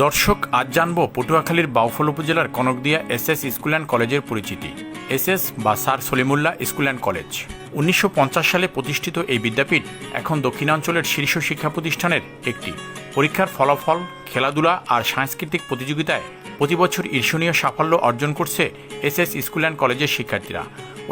দর্শক, আজ জানব পটুয়াখালীর বাউফল উপজেলার Kanakdia S S school and কলেজের পরিচিতি। এস এস বা sir Salimullah school and college. উনিশশো পঞ্চাশ সালে প্রতিষ্ঠিত এই বিদ্যাপীঠ এখন দক্ষিণাঞ্চলের শীর্ষ শিক্ষা প্রতিষ্ঠানের একটি। পরীক্ষার ফলাফল, খেলাধুলা আর সাংস্কৃতিক প্রতিযোগিতায় প্রতি বছর ঈর্ষণীয় সাফল্য অর্জন করছে এস এস স্কুল অ্যান্ড কলেজের শিক্ষার্থীরা।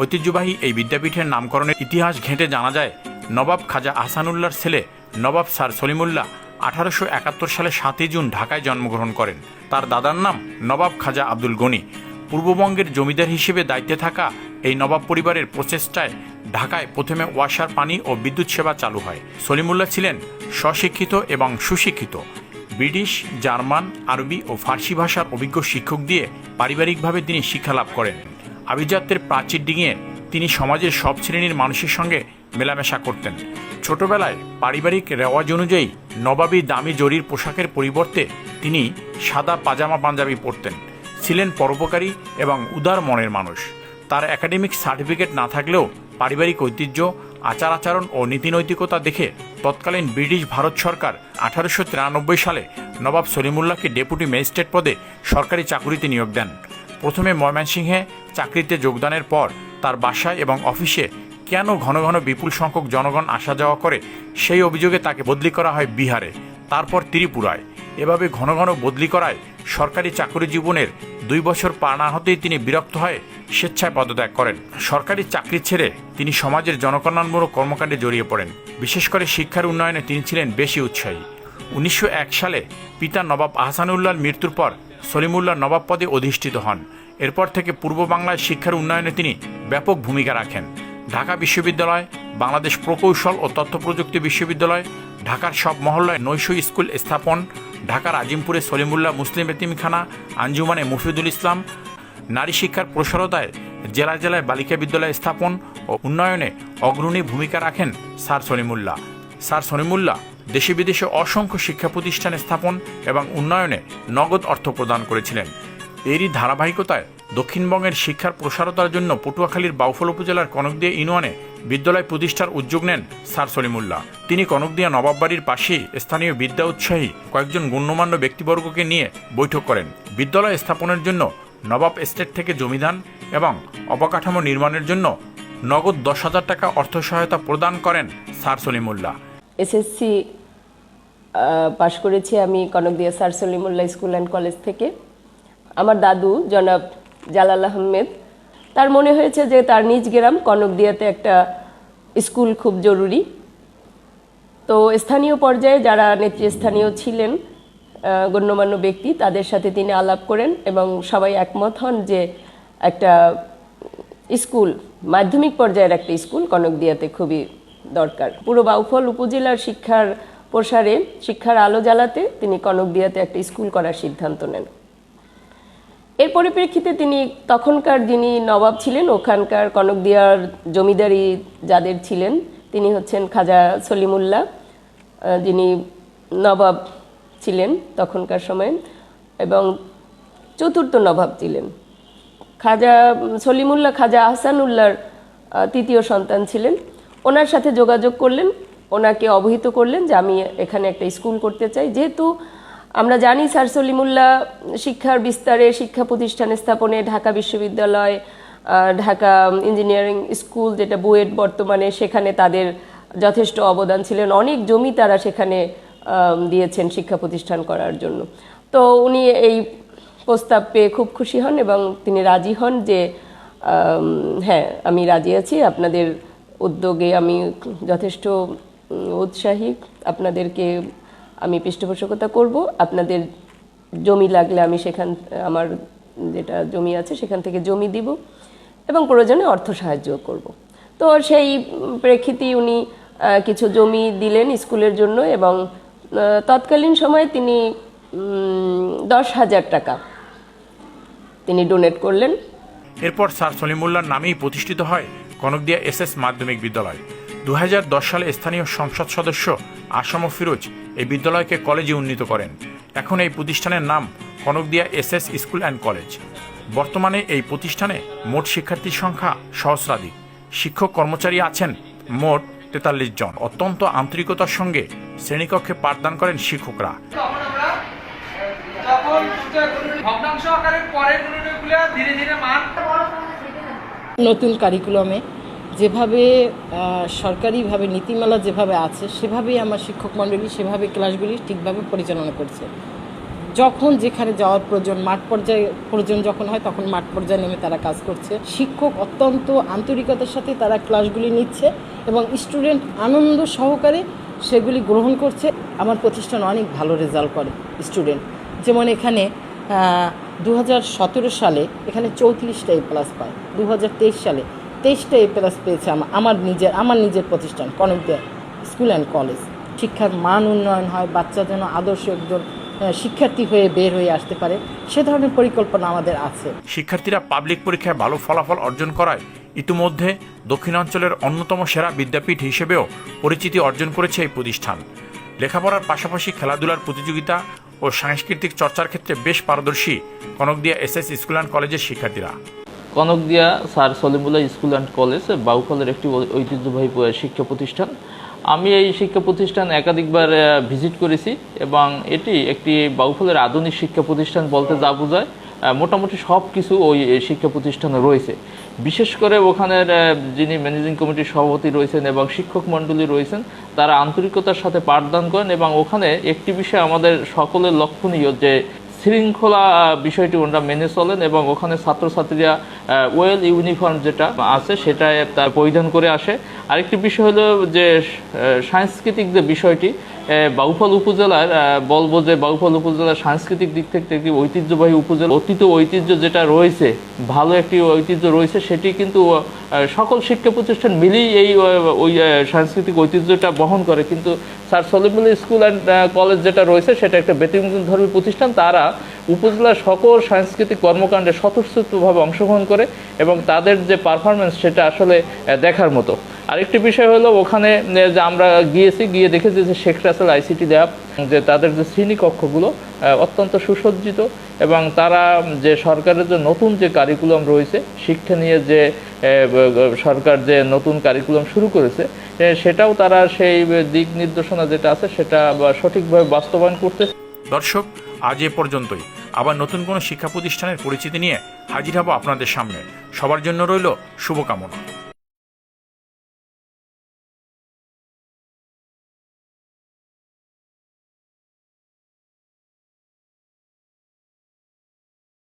ঐতিহ্যবাহী এই বিদ্যাপীঠের নামকরণের ইতিহাস ঘেঁটে জানা যায় নবাব খাজা আহসানুল্লাহর ছেলে নবাব স্যার সলিমুল্লাহ আঠারোশো একাত্তর সালে সাতই জুন ঢাকায় জন্মগ্রহণ করেন। তার দাদার নাম নবাব খাজা আব্দুল গনি। পূর্ববঙ্গের জমিদার হিসেবে দায়িত্বে থাকা এই নবাব পরিবারের প্রচেষ্টায় ঢাকায় প্রথমে ওয়াসার পানি ও বিদ্যুৎ সেবা চালু হয়। সলিমুল্লাহ ছিলেন স্বশিক্ষিত এবং সুশিক্ষিত। ব্রিটিশ, জার্মান, আরবি ও ফার্সি ভাষার অভিজ্ঞ শিক্ষক দিয়ে পারিবারিকভাবে তিনি শিক্ষা লাভ করেন। আভিজাত্যের প্রাচীর ডিঙিয়ে তিনি সমাজের সব শ্রেণির মানুষের সঙ্গে মেলামেশা করতেন। ছোটবেলায় পারিবারিক রেওয়াজ অনুযায়ী নবাবী দামি জরির পোশাকের পরিবর্তে তিনি সাদা পাজামা পাঞ্জাবি পরতেন। ছিলেন পরোপকারী এবং উদার মনের মানুষ। তার একাডেমিক সার্টিফিকেট না থাকলেও পারিবারিক ঐতিহ্য আচার আচরণ ও নীতিনৈতিকতা দেখে তৎকালীন ব্রিটিশ ভারত সরকার আঠারোশো তিরানব্বই সালে নবাব সলিমুল্লাহকে ডেপুটি ম্যাজিস্ট্রেট পদে সরকারি চাকুরিতে নিয়োগ দেন। প্রথমে ময়মনসিংহে চাকরিতে যোগদানের পর তার বাসায় এবং অফিসে কেন ঘন ঘন বিপুল সংখ্যক জনগণ আসা যাওয়া করে, সেই অভিযোগে তাকে বদলি করা হয় বিহারে, তারপর ত্রিপুরায়। এভাবে ঘন ঘন বদলি করায় সরকারি চাকরি জীবনের দুই বছর পার না হতেই তিনি বিরক্ত হয়ে স্বেচ্ছায় পদত্যাগ করেন। সরকারি চাকরি ছেড়ে তিনি সমাজের জনকল্যাণমূলক কর্মকাণ্ডে জড়িয়ে পড়েন। বিশেষ করে শিক্ষার উন্নয়নে তিনি ছিলেন বেশি উৎসাহী। উনিশশো এক সালে পিতা নবাব আহসানুল্লাহর মৃত্যুর পর সলিমুল্লাহ নবাব পদে অধিষ্ঠিত হন। এরপর থেকে পূর্ব বাংলায় শিক্ষার উন্নয়নে তিনি ব্যাপক ভূমিকা রাখেন। ঢাকা বিশ্ববিদ্যালয়, বাংলাদেশ প্রকৌশল ও তথ্য প্রযুক্তি বিশ্ববিদ্যালয়, ঢাকার সব মহল্লায় নৈশ স্কুল স্থাপন, ঢাকার আজিমপুরে সলিমুল্লাহ মুসলিম এতিমখানা, আঞ্জুমানে মুফিদুল ইসলাম, নারী শিক্ষার প্রসারতায় জেলায় জেলায় বালিকা বিদ্যালয় স্থাপন ও উন্নয়নে অগ্রণী ভূমিকা রাখেন স্যার সলিমুল্লাহ। স্যার সলিমুল্লাহ দেশে বিদেশে অসংখ্য শিক্ষা প্রতিষ্ঠান স্থাপন এবং উন্নয়নে নগদ অর্থ প্রদান করেছিলেন। এরই ধারাবাহিকতায় দক্ষিণবঙ্গের শিক্ষার প্রসারতার জন্য পটুয়াখালীর বাউফল উপজেলার কনকদিয়া ইউনিয়নে বিদ্যালয় প্রতিষ্ঠার উদ্যোগ নেন স্যার সলিমুল্লাহ। তিনি কনকদিয়া নবাববাড়ির পাশেই স্থানীয় বিদ্যা উৎসাহী কয়েকজন গণ্যমান্য ব্যক্তিবর্গকে নিয়ে বৈঠক করেন। বিদ্যালয় স্থাপনের জন্য নবাব এস্টেট থেকে জমিদান এবং অবকাঠামো নির্মাণের জন্য নগদ দশ হাজার টাকা অর্থ সহায়তা প্রদান করেন স্যার সলিমুল্লাহ। এসএসসি পাশ করেছি আমি Kanakdia sir Salimullah school and college থেকে। আমার দাদু জনাব জালাল আহমেদ। তার মনে হয়েছে যে তার নিজ গ্রাম কনকদিয়াতে একটা স্কুল খুব জরুরি। তো স্থানীয় পর্যায়ে যারা নেতৃস্থানীয় ছিলেন গণ্যমান্য ব্যক্তি, তাদের সাথে তিনি আলাপ করেন এবং সবাই একমত হন যে একটা স্কুল, মাধ্যমিক পর্যায়ের একটা স্কুল কনকদিয়াতে খুবই দরকার। পুরো বাউফল উপজেলার শিক্ষার প্রসারে, শিক্ষার আলো জ্বালাতে তিনি কনকদিয়াতে একটা স্কুল করার সিদ্ধান্ত নেন। এর পরিপ্রেক্ষিতে তিনি তখনকার যিনি নবাব ছিলেন ওখানকার কনকদিয়ার জমিদারি যাদের ছিলেন তিনি হচ্ছেন খাজা সলিমুল্লাহ যিনি নবাব ছিলেন তখনকার সময়ে এবং চতুর্থ নবাব ছিলেন। খাজা সলিমুল্লাহ খাজা আহসানুল্লাহর আহ, তৃতীয় সন্তান ছিলেন। ওনার সাথে যোগাযোগ করলেন ওনাকে অবহিত করলেন যে আমি এখানে একটা স্কুল করতে চাই। যেহেতু আমরা জানি স্যার সলিমুল্লাহ শিক্ষার বিস্তারে, শিক্ষা প্রতিষ্ঠান স্থাপনে ঢাকা বিশ্ববিদ্যালয় ঢাকা ইঞ্জিনিয়ারিং স্কুল যেটা বুয়েট বর্তমানে, সেখানে তাদের যথেষ্ট অবদান ছিলেন। অনেক জমি তারা সেখানে দিয়েছেন শিক্ষা প্রতিষ্ঠান করার জন্য। তো উনি এই প্রস্তাব পেয়ে খুব খুশি হন এবং তিনি রাজি হন যে হ্যাঁ আমি রাজি আছি। আপনাদের উদ্যোগে আমি যথেষ্ট উৎসাহী। আপনাদেরকে আমি পৃষ্ঠপোষকতা করব, আপনাদের জমি লাগলে আমি সেখান, আমার যেটা জমি আছে সেখান থেকে জমি দিব এবং প্রয়োজনে অর্থ সাহায্য করব। তো সেই প্রেক্ষিতে উনি কিছু জমি দিলেন স্কুলের জন্য এবং তৎকালীন সময়ে তিনি দশ হাজার টাকা তিনি ডোনেট করলেন। এরপর স্যার সলিমুল্লাহর নামেই প্রতিষ্ঠিত হয় কনকদিয়া এস এস মাধ্যমিক বিদ্যালয়। দু হাজার দশ সালে স্থানীয় সংসদ সদস্য আসাম ফিরোজ এই বিদ্যালয়কে কলেজে উন্নীত করেন। এখন এই প্রতিষ্ঠানের নাম Kanakdia S S school and college. বর্তমানে এই প্রতিষ্ঠানে মোট শিক্ষার্থীর সংখ্যা সহস্রাধিক। শিক্ষক কর্মচারী আছেন মোট তেতাল্লিশ জন। অত্যন্ত আন্তরিকতার সঙ্গে শ্রেণীকক্ষে পাঠদান করেন শিক্ষকরা। নতুন কারিকুলামে যেভাবে সরকারিভাবে, নীতিমালা যেভাবে আছে, সেভাবেই আমার শিক্ষক মণ্ডলী সেভাবে ক্লাসগুলি ঠিকভাবে পরিচালনা করছে। যখন যেখানে যাওয়ার প্রয়োজন, মাঠ পর্যায়ে প্রয়োজন যখন হয়, তখন মাঠ পর্যায়ে নেমে তারা কাজ করছে। শিক্ষক অত্যন্ত আন্তরিকতার সাথে তারা ক্লাসগুলি নিচ্ছে এবং স্টুডেন্ট আনন্দ সহকারে সেগুলি গ্রহণ করছে। আমার প্রতিষ্ঠান অনেক ভালো রেজাল্ট করে স্টুডেন্ট। যেমন এখানে দু হাজার সতেরো সালে এখানে চৌত্রিশটা এ প্লাস পায়। দু হাজার তেইশ সালে তেইশটা এ পেয়েছে আমা- আমার নিজের আমার নিজের প্রতিষ্ঠান কনকদিয়া স্কুল অ্যান্ড কলেজ। শিক্ষার মান উন্নয়ন হয়, বাচ্চা যেন আদর্শ একজন শিক্ষার্থী হয়ে বের হয়ে আসতে পারে, সে ধরনের পরিকল্পনা আমাদের আছে। শিক্ষার্থীরা পাবলিক পরীক্ষায় ভালো ফলাফল অর্জন করায় ইতিমধ্যে দক্ষিণাঞ্চলের অন্যতম সেরা বিদ্যাপীঠ হিসেবেও পরিচিতি অর্জন করেছে এই প্রতিষ্ঠান। লেখাপড়ার পাশাপাশি খেলাধুলার প্রতিযোগিতা ও সাংস্কৃতিক চর্চার ক্ষেত্রে বেশ পারদর্শী Kanakdia S S school and কলেজের শিক্ষার্থীরা। Kanakdia sir Salimullah school and college বাউফলের একটি ঐতিহ্যবাহী শিক্ষা প্রতিষ্ঠান। আমি এই শিক্ষা প্রতিষ্ঠান একাধিকবার ভিজিট করেছি এবং এটি একটি বাউফলের আধুনিক শিক্ষা প্রতিষ্ঠান বলতে যা বোঝায় মোটামুটি সব কিছু ওই শিক্ষা প্রতিষ্ঠানে রয়েছে। বিশেষ করে ওখানের যিনি ম্যানেজিং কমিটির সভাপতি রয়েছেন এবং শিক্ষক মণ্ডলী রয়েছেন, তারা আন্তরিকতার সাথে পাঠদান করেন এবং ওখানে একটি বিষয় আমাদের সকলের লক্ষণীয় যে শৃঙ্খলা বিষয়টি ওনারা মেনে চলেন এবং ওখানে ছাত্রছাত্রীরা ওয়েল ইউনিফর্ম যেটা আছে সেটা তার পরিধান করে আসে। আরেকটি বিষয় হলো যে সাংস্কৃতিক যে বিষয়টি বাউফল উপজেলার বলব যে বাউফল উপজেলার সাংস্কৃতিক দিক থেকে একটি ঐতিহ্যবাহী উপজেলা। অতীত ঐতিহ্য যেটা রয়েছে, ভালো একটি ঐতিহ্য রয়েছে, সেটি কিন্তু সকল শিক্ষা প্রতিষ্ঠান মিলেই এই ওই সাংস্কৃতিক ঐতিহ্যটা বহন করে। কিন্তু sir Salimullah school and college যেটা রয়েছে, সেটা একটা ব্যতিক্রমধর্মী প্রতিষ্ঠান। তারা উপজেলার সকল সাংস্কৃতিক কর্মকাণ্ডে স্বতঃস্ফূর্তভাবে অংশগ্রহণ করে এবং তাদের যে পারফরমেন্স সেটা আসলে দেখার মতো। আরেকটি বিষয় হলো ওখানে যে আমরা গিয়েছি, গিয়ে দেখেছি যে শেখ রাসেল আইসিটি ল্যাব যে তাদের যে শ্রেণীকক্ষগুলো অত্যন্ত সুসজ্জিত এবং তারা যে সরকারের যে নতুন যে কারিকুলাম রয়েছে, শিক্ষা নিয়ে যে সরকার যে নতুন কারিকুলাম শুরু করেছে সেটাও তারা সেই দিক নির্দেশনা যেটা আছে, সেটা সঠিকভাবে বাস্তবায়ন করতে দর্শক, আজ এ পর্যন্তই। আবার নতুন কোনো শিক্ষা প্রতিষ্ঠানের পরিচিতি নিয়ে হাজির হব আপনাদের সামনে। সবার জন্য রইল শুভকামনা।